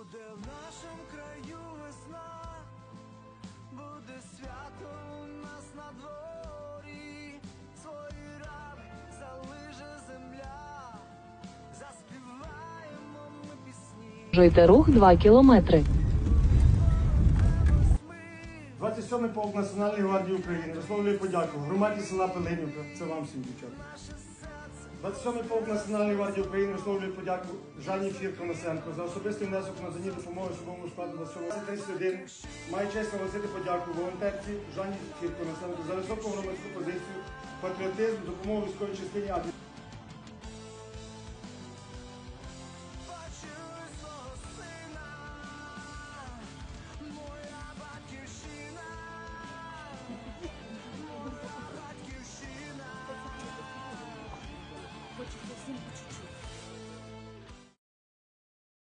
Буде в нашому краю весна, буде свято у нас на дворі, свої рани залиже земля, заспіваємо ми пісні. Жуйте рух 2 кілометри. 27-й полк Національної гвардії України висловлює подяку громаді села Пилинівка. Це вам всім дівчата. 27-й полк Національної гвардії України висловлює подяку Жанні Фірко Насенко за особистий внесок на дані допомоги особовому складу на 31 Має честь наголосити подяку волонтерці Жанні Фірко-Носенко за високу громадську позицію, патріотизм, допомогу військовій частині А 我送不出去。